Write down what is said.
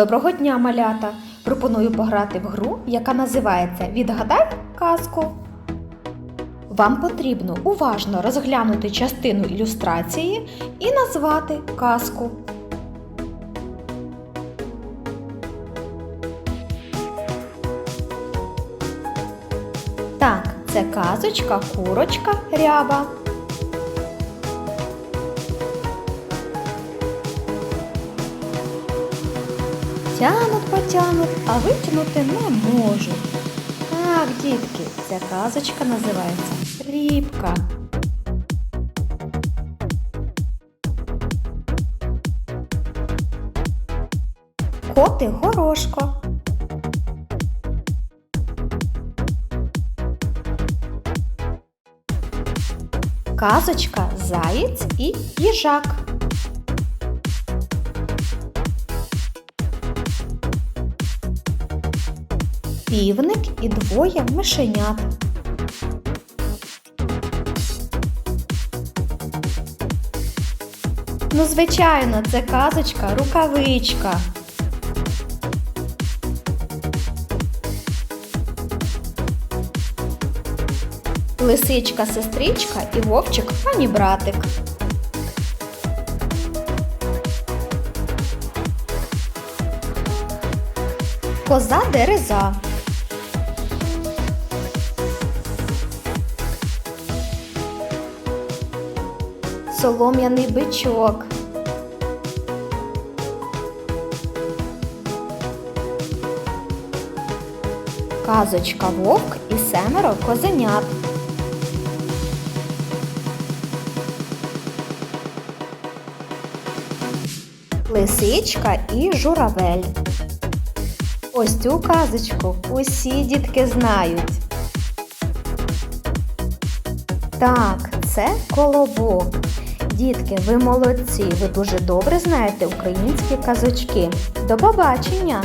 Доброго дня, малята! Пропоную пограти в гру, яка називається Відгадай казку. Вам потрібно уважно розглянути частину ілюстрації і назвати казку. Так, це казочка, курочка, ряба. Тянуть, потянуть, а витягнути не можуть. Так, дітки, ця казочка називається Рібка. Котик горошко. Казочка Заєць і їжак. Півник і двоє мишенят. Ну, звичайно, це казочка рукавичка. Лисичка сестричка і вовчик пані братик. Коза дереза. Солом'яний бичок. Казочка вовк і семеро козенят. Лисичка і журавель. Ось цю казочку усі дітки знають. Так, це колобок. Дітки, ви молодці, ви дуже добре знаєте українські казочки. До побачення!